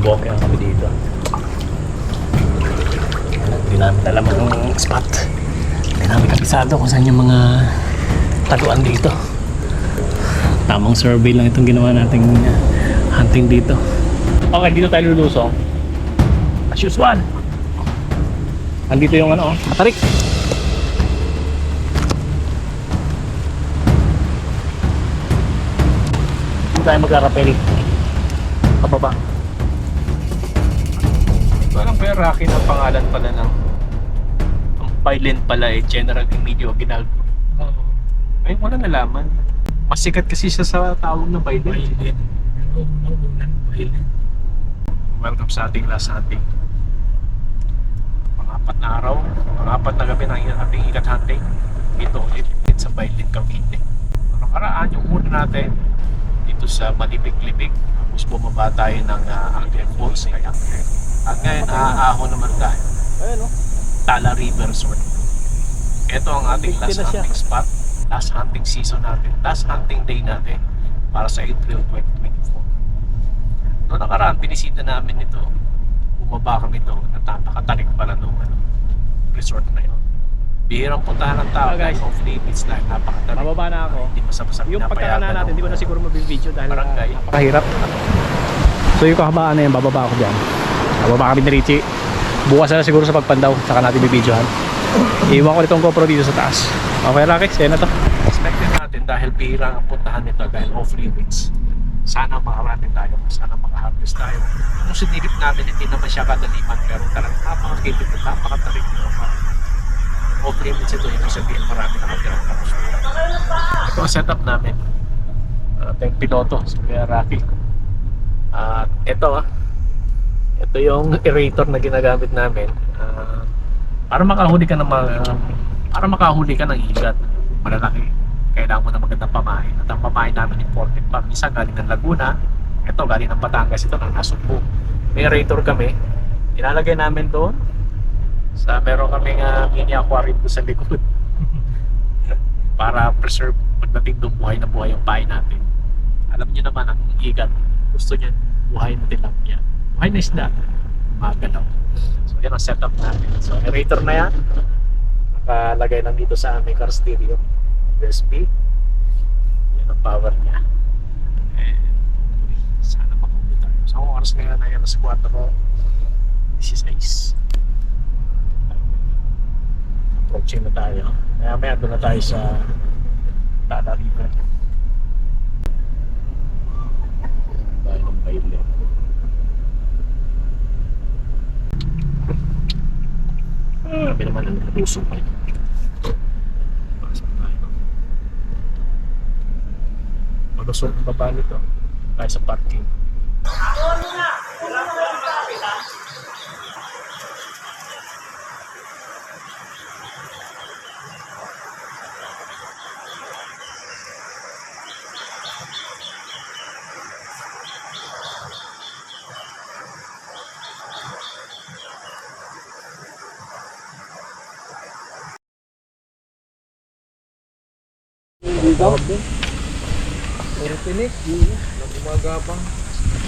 Nag-walk lang kami dito. Hindi namin alam ang spot. Hindi namin kabisado kung saan yung mga taluan dito. Tamang survey lang itong ginawa nating uh, hunting dito. Okay, dito tayo lulusong. As usual. Andito yung ano, matarik. Hindi tayo mag-arapel. Pababa. Parang Rocky na pangalan pala ng ang pilot pala eh, General Emilio Aguinaldo. Ay, wala nalaman. Masikat kasi siya sa tawag na pilot. Violin. Nauunan, violin. Welcome sa ating last hunting. Mga apat na araw, mga apat na gabi ng ating ikat hunting. Dito ulit sa Bailin, Cavite. Ano karaan yung una natin dito sa Malibig-Libig. Tapos bumaba tayo ng uh, Angler Falls. Kaya, at ngayon, aaahon naman tayo. Ayun, oh. Tala River Resort. Ito ang ating last hunting spot. Last hunting season natin. Last hunting day natin para sa April 2024. Noong nakaraan, binisita namin ito. Bumaba kami doon at napakatarik pala nung ano, resort na yun. Bihirang puntahan ng tao Ah, guys. off limits dahil napakatarik. Bababa na ako. Hindi masabasa Yung pagkakanan natin, hindi ko na siguro mabibideo dahil Barangay. ah, napakahirap. So yung kahabaan na yan, bababa ako dyan. Bababa kami ni Richie. Bukas na siguro sa pagpandaw, saka natin bibidyohan. Iwan ko itong GoPro dito sa taas. Okay, Rocky, sa'yo na to. expected natin dahil bihirang ang puntahan nito dahil off limits. Sana makarami tayo, sana makaharvest tayo. Kung sinilip namin, hindi naman siya kadaliman pero talagang napakakitip at napakatarik. Off limits ito, ibig sabihin marami nakatirang tapos. Ito ang setup namin. Uh, ito yung piloto, si Kuya Rocky. At ito ah, ito yung aerator na ginagamit namin. Ah, para makahuli ka ng mga para makahuli ka ng igat malalaki. Kailangan mo na magandang pamain at ang pamain namin imported pa minsan galing ng Laguna. Ito galing ng Batangas. Ito ng Nasugbu. May aerator kami. Ilalagay namin doon. Sa meron kaming ah, mini aquarium doon sa likod. Para preserve pagdating doon buhay na buhay yung pain natin. Alam niyo naman ang igat gusto niya buhay na tilapia buhay na isda. Magalaw so yan ang setup natin. So aerator na yan. Nakalagay lang dito sa aming car stereo. USB yan ang power niya. And uy, sana makahuli tayo. So ang oras ngayon ay alas 4 16 approaching na tayo. Kaya may ando na tayo sa Tala River. Yan, bahay ng baile Sabi naman ang puso pa tayo. Malusog ang baba nito. Tayo sa parking.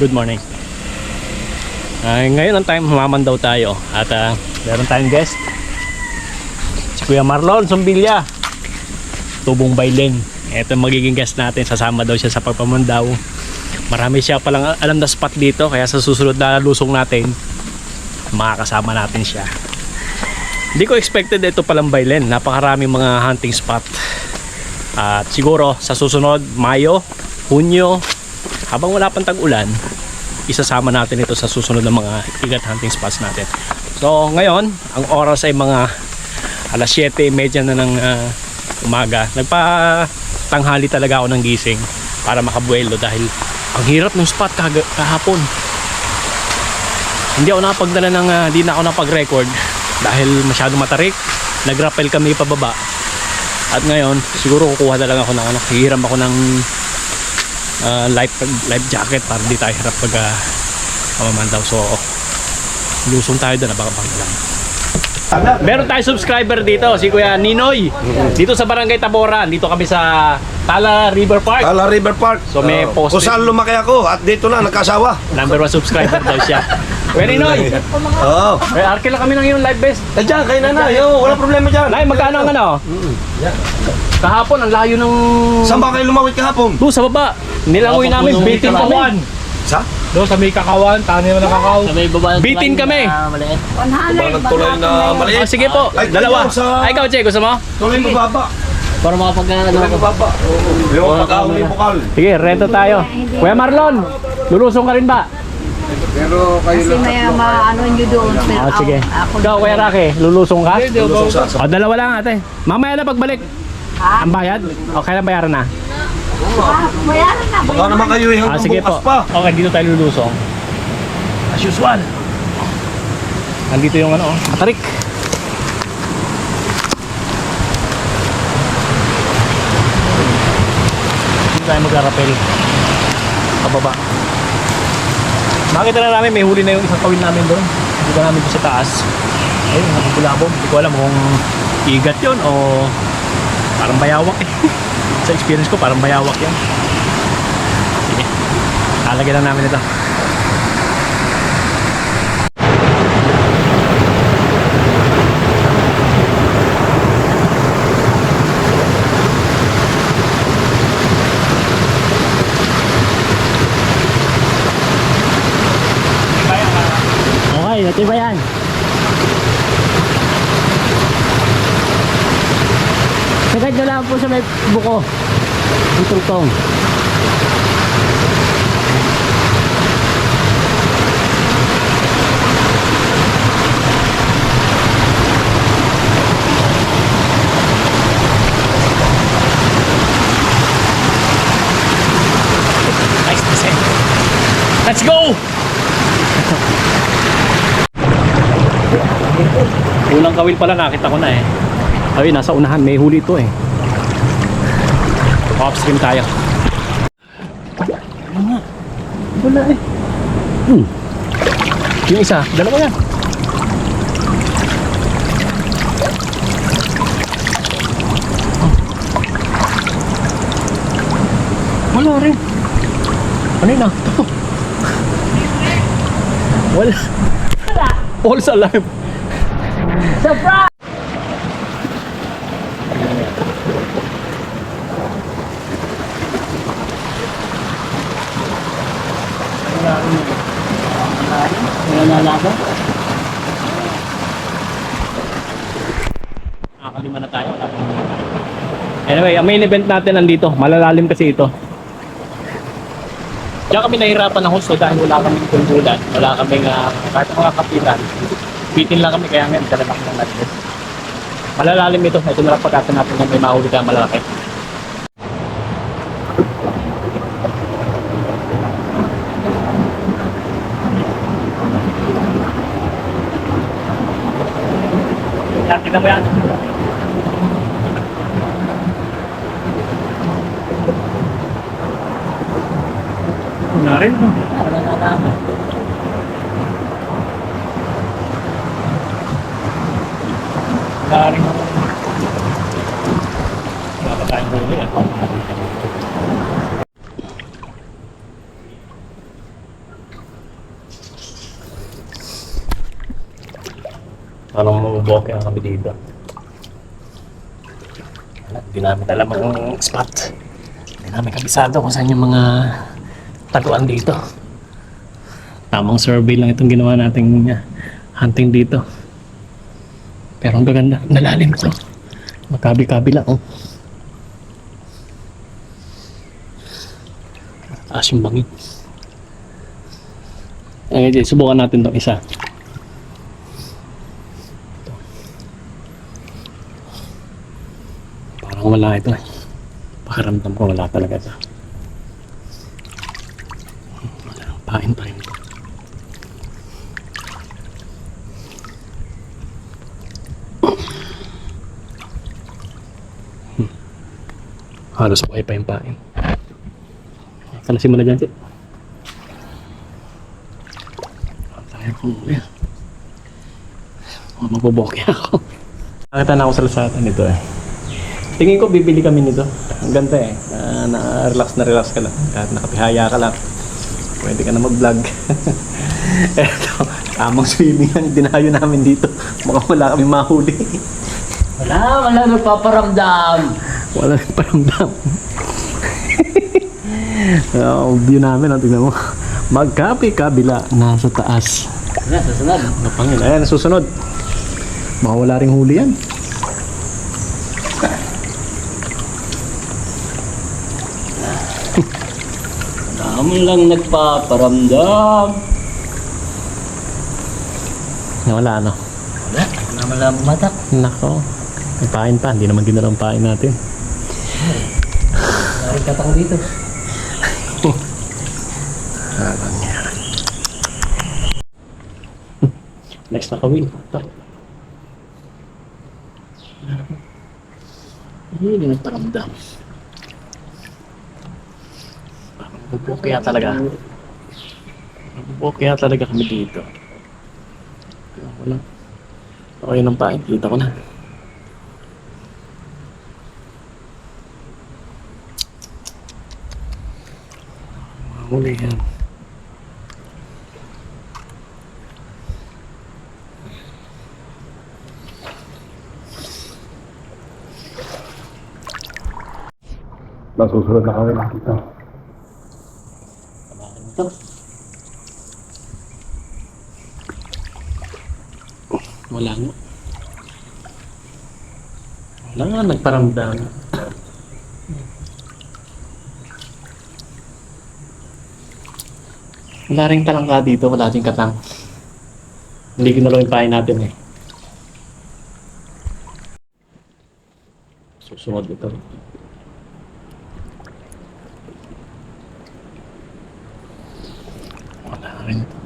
Good morning. Ah, ngayon ang time humaman daw tayo at ah, meron tayong guest. Si Kuya Marlon Sumbilla. Tubong Bailin. Ito magiging guest natin. Sasama daw siya sa pagpamandaw. Marami siya palang alam na spot dito kaya sa susunod na lusong natin makakasama natin siya. Hindi ko expected ito palang Bailin. Napakaraming mga hunting spot. At siguro sa susunod, Mayo, Hunyo, habang wala pang tag-ulan, isasama natin ito sa susunod na mga igat hunting spots natin. So ngayon, ang oras ay mga alas 7.30 na ng ah, umaga. Nagpa-tanghali talaga ako ng gising para makabuelo dahil ang hirap ng spot kaga- kahapon. Hindi ako nakapagdala ng, ah, hindi na ako napag-record dahil masyado matarik. Nag-rappel kami pababa. At ngayon, siguro kukuha na lang ako ng ano, hihiram ako ng uh, life, life jacket para di tayo hirap pag uh, kamamandaw. So, lusong tayo doon, abang-abang na lang. Meron tayo subscriber dito, si Kuya Ninoy. Dito sa Barangay Taboran. Dito kami sa Tala River Park. Tala River Park. So, may Oo. poste. Kung saan lumaki ako at dito na nagkasawa. Number one subscriber daw siya. Pwede Noy. Oo. May arke lang kami ng iyong live best. Eh dyan, kay nanay. Yo, wala problema dyan. Nay, magkano ang ano? Kahapon, ang layo ng... Saan ba kayo lumawit kahapon? Doon sa baba. Nilangoy namin, bitin kami. Sa? Doon sa may kakawan, tanim na kakao. Sa may baba ng Bitin tulay kami. na maliit. Ba nagtuloy na maliit? Oh, sige po, Ay, dalawa. tayo sa- Ay, ikaw, Che, gusto mo? Tuloy mababa. Para makapag ano Tuloy ako. mababa. Oo. Yung pagkaon yung bukal. Sige, rento tayo. Kuya Marlon, lulusong ka rin ba? Kasi may maano nyo doon. Pero Ah, sige. Ako, Ikaw, Kuya Rocky, lulusong ka? Lusong sa O, dalawa lang ate. Mamaya na pagbalik. Ang bayad? O, kailan bayaran na? Ah, bayaran na. Baka naman kayo eh, Ah, hanggang sige bukas po. pa. Okay, dito tayo lulusong. As usual. Nandito yung ano, oh, matarik. Dito tayo mag-arapel. Pababa. Makita na namin, may huli na yung isang kawin namin doon. Dito namin doon sa taas. Ayun, nakapulabog. Hindi ko alam kung igat yon o parang bayawak eh. sa experience ko, parang bayawak yan. Sige. Lalagyan na namin ito. Okay, natin ba yan? Sagad na lang po sa may buko. Ang tungtong. Let's go! Unang kawil pala nakita ko na eh. Ay, nasa unahan. May huli ito eh. Upstream tayo. Ano nga? Wala eh. Hmm. Yung isa, dalawa yan. Wala rin. Ano yun ah? Wala. All's alive. Wala nalaban. Nakakalima na tayo. Anyway, ang main event natin nandito. Malalalim kasi ito. Diyan kami nahirapan ng husto dahil wala kaming kulbulan. Wala kaming uh, kahit mga kapitan. Bitin lang kami kaya ngayon dala kami ng natin. Malalalim ito. Ito na lang pagkasa natin na may mahuli tayo malalaki. Tignan mo yan. Wala rin. no? Wala rin. Wala pa mabuboke ang kami dito. Hindi namin alam ang spot. Hindi namin kabisado kung saan yung mga taguan dito. Tamang survey lang itong ginawa nating uh, hunting dito. Pero ang gaganda, nalalim ito. Magkabi-kabi lang, oh. Taas yung bangin. Ay, di, subukan natin itong isa. Ito. Parang wala ito eh. Pakiramdam ko wala talaga ito. Pain pa rin ito. Halos okay pa yung pain. Kalasin mo na dyan. Ang tayo kung yan. Magboboke ako. Nakita na ako sa lasatan nito eh. Tingin ko bibili kami nito. Ang ganda eh. Ah, na-relax na relax ka lang. Kahit nakapihaya ka lang. Pwede ka na mag-vlog. Eto, tamang swimming ang dinayo namin dito. Mukhang wala kami mahuli. Wala, wala nagpaparamdam. Wala rin paramdam. Ang view namin, oh, tingnan mo. Magkapi kabila, nasa taas. Wala, susunod. Napangin. Ayan, susunod. Baka wala ring huli yan. Wala lang nagpaparamdam. Wala, no? Wala, wala man lang matak. Nako. May pain pa. Hindi naman ginalang pain natin. Wala rin katang dito. Next na kawin. Ito. Hindi nagparamdam. Bubo kaya talaga. Bubo kaya talaga kami dito. Wala. Okay ng pain. Kita ko na. Mahuli yan. Nasusunod na kami nakita. Ito. Wala nga. Wala nga, nagparamdam. Wala rin talangka dito, wala rin katang. Ko na lang yung pain natin eh. Susunod ito. Wala rin ito.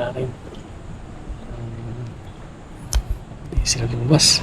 Wala rin. Hindi sila lumabas.